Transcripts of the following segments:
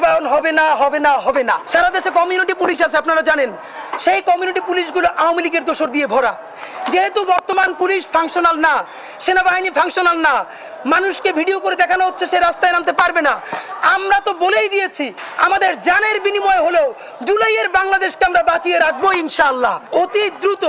বাস্তবায়ন হবে না হবে না হবে না। সারা দেশে কমিউনিটি পুলিশ আছে, আপনারা জানেন। সেই কমিউনিটি পুলিশগুলো আওয়ামী লীগের দোষর দিয়ে ভরা। যেহেতু বর্তমান পুলিশ ফাংশনাল না, সেনাবাহিনী ফাংশনাল না মানুষকে ভিডিও করে দেখানো হচ্ছে, সে রাস্তায় নামতে পারবে না। আমরা তো বলেই দিয়েছি, আমাদের জানের বিনিময় হলেও জুলাইয়ের বাংলাদেশকে আমরা বাঁচিয়ে রাখব ইনশাআল্লাহ। অতি দ্রুত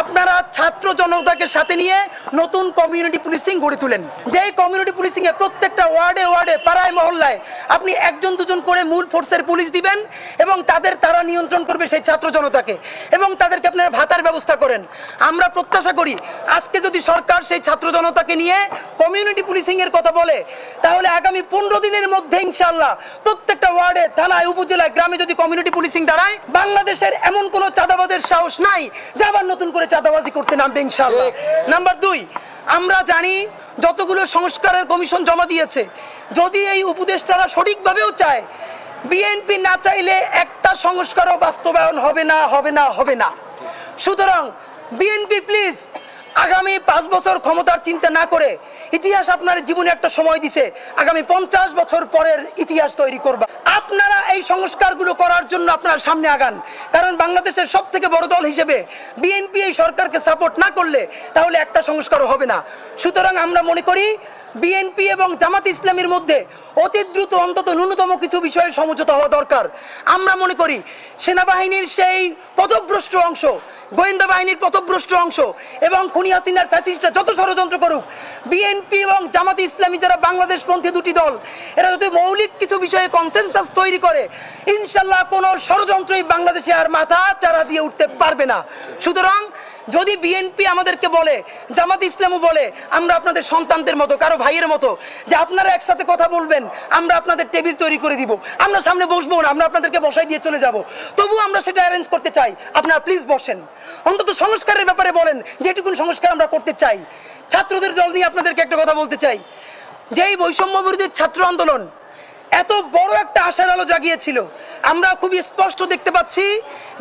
আপনারা ছাত্র জনতাকে সাথে নিয়ে নতুন কমিউনিটি পুলিশিং গড়ে তুলেন। যেই কমিউনিটি পুলিশিং এ প্রত্যেকটা ওয়ার্ডে ওয়ার্ডে, পাড়ায়, মহল্লায় আপনি একজন দুজন করে মূল ফোর্সের পুলিশ দিবেন এবং তাদের তারা নিয়ন্ত্রণ করবে সেই ছাত্র জনতাকে এবং তাদেরকে আপনারা ভাতার ব্যবস্থা করেন। আমরা প্রত্যাশা করি, আজকে যদি সরকার সেই ছাত্র জনতাকে নিয়ে কমিউনিটি পুলিশিং এর কথা বলে তাহলে আগামী পনেরো দিনের মধ্যে ইনশাল্লাহ প্রত্যেকটা ওয়ার্ডে থানায় উপজেলায় গ্রামে যদি কমিউনিটি পুলিশিং দাঁড়ায় বাংলাদেশের এমন কোনো চাঁদাবাজের সাহস নাই যে আবার নতুন করে চাঁদাবাজি করতে নামবে ইনশাল্লাহ নাম্বার দুই আমরা জানি যতগুলো সংস্কারের কমিশন জমা দিয়েছে যদি এই উপদেষ্টারা সঠিকভাবেও চায় বিএনপি না চাইলে একটা সংস্কারও বাস্তবায়ন হবে না হবে না হবে না। সুতরাং বিএনপি প্লিজ আগামী পাঁচ বছর ক্ষমতার চিন্তা না করে ইতিহাস আপনার জীবনে একটা সময় দিছে। আগামী পঞ্চাশ বছর পরের ইতিহাস তৈরি করবা। আপনারা এই সংস্কারগুলো করার জন্য আপনার সামনে আগান। কারণ বাংলাদেশের সব থেকে বড় দল হিসেবে বিএনপি এই সরকারকে সাপোর্ট না করলে তাহলে একটা সংস্কারও হবে না। সুতরাং আমরা মনে করি বিএনপি এবং জামাত ইসলামের মধ্যে অতি দ্রুত অন্তত ন্যূনতম কিছু বিষয়ে সমঝোতা হওয়া দরকার। আমরা মনে করি সেনাবাহিনীর সেই পথভ্রষ্ট অংশ, গোয়েন্দা বাহিনীর পথভ্রষ্ট অংশ এবং খুনি হাসিনার ফ্যাসিস্টরা যত ষড়যন্ত্র করুক, বিএনপি এবং জামাত ইসলামী যারা বাংলাদেশপন্থী দুটি দল, এরা যদি মৌলিক কিছু বিষয়ে কনসেনসাস তৈরি করে, ইনশাল্লাহ কোনো ষড়যন্ত্রই বাংলাদেশে আর মাথা চারা দিয়ে উঠতে পারবে না। সুতরাং যদি বিএনপি আমাদেরকে বলে, জামাত ইসলামও বলে, আমরা আপনাদের সন্তানদের মতো, কারও ভাইয়ের মতো, যে আপনারা একসাথে কথা বলবেন, আমরা আপনাদের টেবিল তৈরি করে দিব। আমরা সামনে বসবো না, আমরা আপনাদেরকে বসাই দিয়ে চলে যাব। তবু আমরা সেটা অ্যারেঞ্জ করতে চাই। আপনারা প্লিজ বসেন। অন্তত সংস্কারের ব্যাপারে বলেন, যে এটুকুন সংস্কার আমরা করতে চাই। ছাত্রদের দল নিয়ে আপনাদেরকে একটা কথা বলতে চাই। যেই বৈষম্য বিরোধী ছাত্র আন্দোলন এত বড় একটা আশার আলো জাগিয়েছিল। আমরা খুবই স্পষ্ট দেখতে পাচ্ছি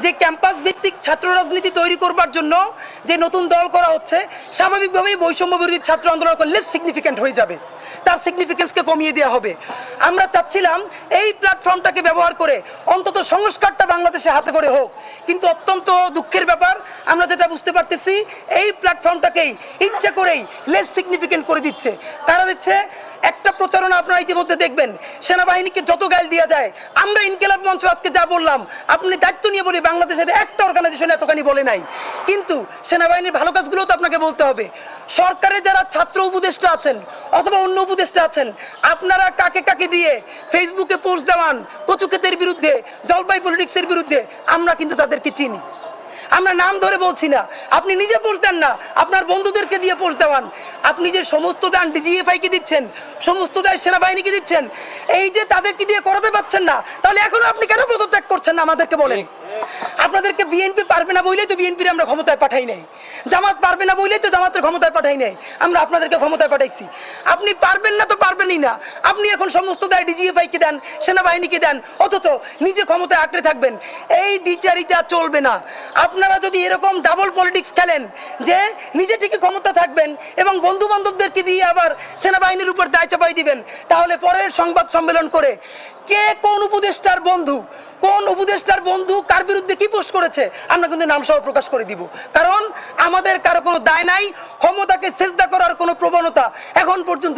যে ক্যাম্পাস ভিত্তিক ছাত্র রাজনীতি তৈরি করবার জন্য যে নতুন দল করা হচ্ছে, স্বাভাবিকভাবেই বৈষম্য বিরোধী ছাত্র আন্দোলন করলে সিগনিফিক্যান্ট হয়ে যাবে। তার সিগনিফিকেন্সকে কমিয়ে দেওয়া হবে। আমরা চাচ্ছিলাম এই প্ল্যাটফর্মটাকে ব্যবহার করে অন্তত সংস্কারটা বাংলাদেশে হাতে করে হোক। কিন্তু অত্যন্ত দুঃখের ব্যাপার পারতেছি, এই প্ল্যাটফর্মটাকেই ইচ্ছে করেই লেস সিগনিফিকেন্ট করে দিচ্ছে। কারা দিচ্ছে একটা প্রচারণা আপনারা ইতিমধ্যে দেখবেন, সেনাবাহিনীকে যত গাইল দেওয়া যায়, আমরা ইনকেলাব মঞ্চ আজকে যা বললাম, আপনি দায়িত্ব নিয়ে বলি, বাংলাদেশের একটা অর্গানাইজেশন এতখানি বলে নাই। কিন্তু সেনাবাহিনীর ভালো কাজগুলো তো আপনাকে বলতে হবে। সরকারে যারা ছাত্র উপদেষ্টা আছেন, অথবা অন্য উপদেষ্টা আছেন, আপনারা কাকে কাকে দিয়ে ফেসবুকে পোস্ট দেওয়ান, কচুক্ষেতের বিরুদ্ধে, জলপাই পলিটিক্সের বিরুদ্ধে, আমরা কিন্তু তাদেরকে চিনি। আমরা নাম ধরে বলছি না। আপনি নিজে পোস্ট দেন না আপনার বন্ধুদেরকে দিয়ে পোস্ট দেওয়ান। আপনি যে সমস্ত দান ডিজিএফআই কে দিচ্ছেন সমস্ত দায় সেনাবাহিনীকে দিচ্ছেন এই যে তাদেরকে দিয়ে করাতে পারছেন না তাহলে এখনও আপনি কেন পদত্যাগ করছেন না আমাদেরকে বলেন? আপনাদেরকে বিএনপি পারবে না বলেই তো বিএনপির আমরা ক্ষমতায় পাঠাই নাই। জামাত পারবে না বলেই তো জামাতের ক্ষমতায় পাঠাই নাই। আমরা আপনাদেরকে ক্ষমতায় পাঠাইছি। আপনি পারবেন না তো পারবেনই না। আপনি এখন সমস্ত দায় ডিজিএফআই কে দেন, সেনাবাহিনীকে দেন, অথচ নিজে ক্ষমতায় আঁকড়ে থাকবেন। এই দ্বিচারিতা চলবে না। আপনারা যদি এরকম ডাবল পলিটিক্স খেলেন, যে নিজে ঠিকই ক্ষমতা থাকবেন এবং বন্ধু বান্ধবদেরকে দিয়ে আবার সেনাবাহিনীর উপর দায় চাপাই দিবেন, তাহলে পরের সংবাদ সম্মেলন করে কে কোন উপদেষ্টার বন্ধু, কোন উপদেষ্টার বন্ধু কার বিরুদ্ধে কি পোস্ট করেছে, আমরা কিন্তু নাম সহ প্রকাশ করে দিব। কারণ আমাদের কারও কোনো দায় নাই, ক্ষমতাকে চেষ্টা করার কোনো প্রবণতা এখন পর্যন্ত